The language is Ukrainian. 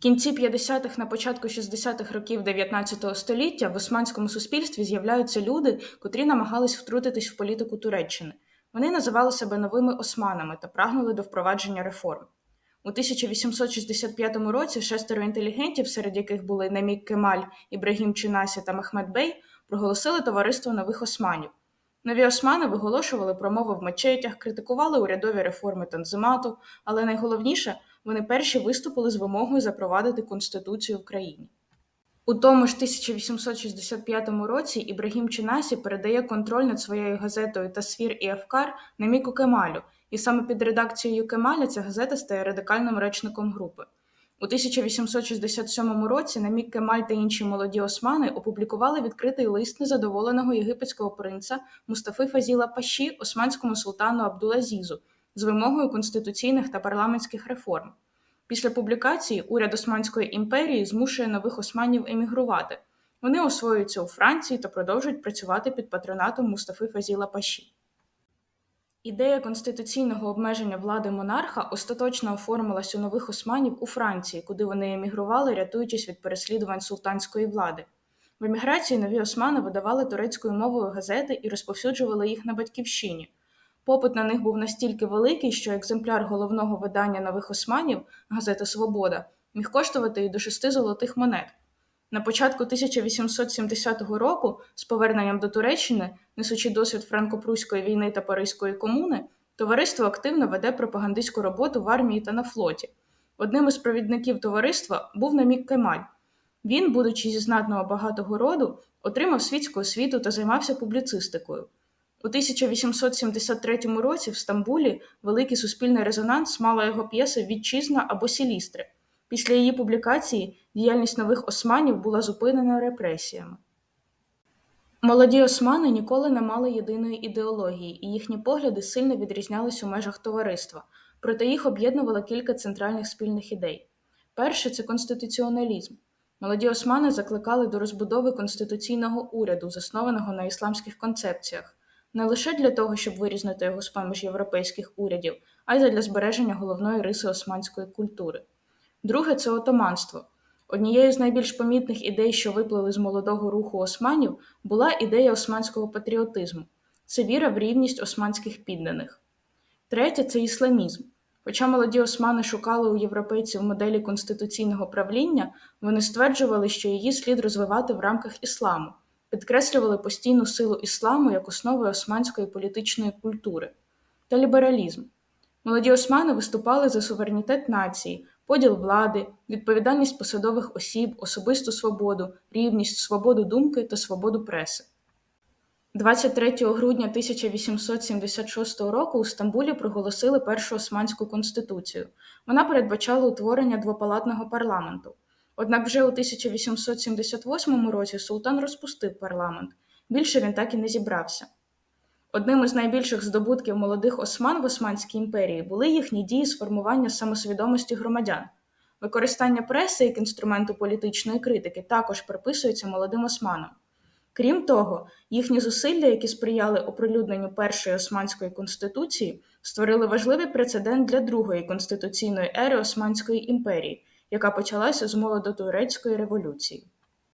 кінці 50-х на початку 60-х років 19 століття в османському суспільстві з'являються люди, котрі намагались втрутитись в політику Туреччини. Вони називали себе новими османами та прагнули до впровадження реформ. У 1865 році шестеро інтелігентів, серед яких були Намік Кемаль, Ібрагім Чинасі та Мехмед Бей, проголосили товариство нових османів. Нові османи виголошували промови в мечетях, критикували урядові реформи Танзимату, але найголовніше вони перші виступили з вимогою запровадити конституцію в країні. У тому ж 1865 році Ібрагім Чинасі передає контроль над своєю газетою Тасвір і Афкар Наміку Кемалю, і саме під редакцією Кемаля ця газета стає радикальним речником групи. У 1867 році Намік Кемаль та інші молоді османи опублікували відкритий лист незадоволеного єгипетського принца Мустафи Фазіла Паші османському султану Абдулазізу з вимогою конституційних та парламентських реформ. Після публікації уряд Османської імперії змушує нових османів емігрувати. Вони освоюються у Франції та продовжують працювати під патронатом Мустафи Фазіла Паші. Ідея конституційного обмеження влади монарха остаточно оформилась у нових османів у Франції, куди вони емігрували, рятуючись від переслідувань султанської влади. В еміграції нові османи видавали турецькою мовою газети і розповсюджували їх на батьківщині. Попит на них був настільки великий, що екземпляр головного видання нових османів, газети Свобода, міг коштувати і до шести золотих монет. На початку 1870 року, з поверненням до Туреччини, несучи досвід франко-пруської війни та Паризької комуни, товариство активно веде пропагандистську роботу в армії та на флоті. Одним із провідників товариства був Намік Кемаль. Він, будучи зі знатного багатого роду, отримав світську освіту та займався публіцистикою. У 1873 році в Стамбулі великий суспільний резонанс мала його п'єса Вітчизна або Сілістри. Після її публікації діяльність нових османів була зупинена репресіями. Молоді османи ніколи не мали єдиної ідеології, і їхні погляди сильно відрізнялись у межах товариства, проте їх об'єднувало кілька центральних спільних ідей. Перше це конституціоналізм. Молоді османи закликали до розбудови конституційного уряду, заснованого на ісламських концепціях, не лише для того, щоб вирізнити його з поміж європейських урядів, а й для збереження головної риси османської культури. Друге це отоманство. Однією з найбільш помітних ідей, що виплили з молодого руху османів, була ідея османського патріотизму це віра в рівність османських підданих. Третє це ісламізм. Хоча молоді османи шукали у європейців моделі конституційного правління, вони стверджували, що її слід розвивати в рамках ісламу, підкреслювали постійну силу ісламу як основи османської політичної культури та лібералізм. Молоді османи виступали за суверенітет нації, поділ влади, відповідальність посадових осіб, особисту свободу, рівність, свободу думки та свободу преси. 23 грудня 1876 року у Стамбулі проголосили першу османську конституцію. Вона передбачала утворення двопалатного парламенту. Однак вже у 1878 році султан розпустив парламент. Більше він так і не зібрався. Одним із найбільших здобутків молодих осман в Османській імперії були їхні дії з формування самосвідомості громадян. Використання преси як інструменту політичної критики також приписується молодим османам. Крім того, їхні зусилля, які сприяли оприлюдненню першої османської конституції, створили важливий прецедент для другої конституційної ери Османської імперії, яка почалася з молодотурецької революції.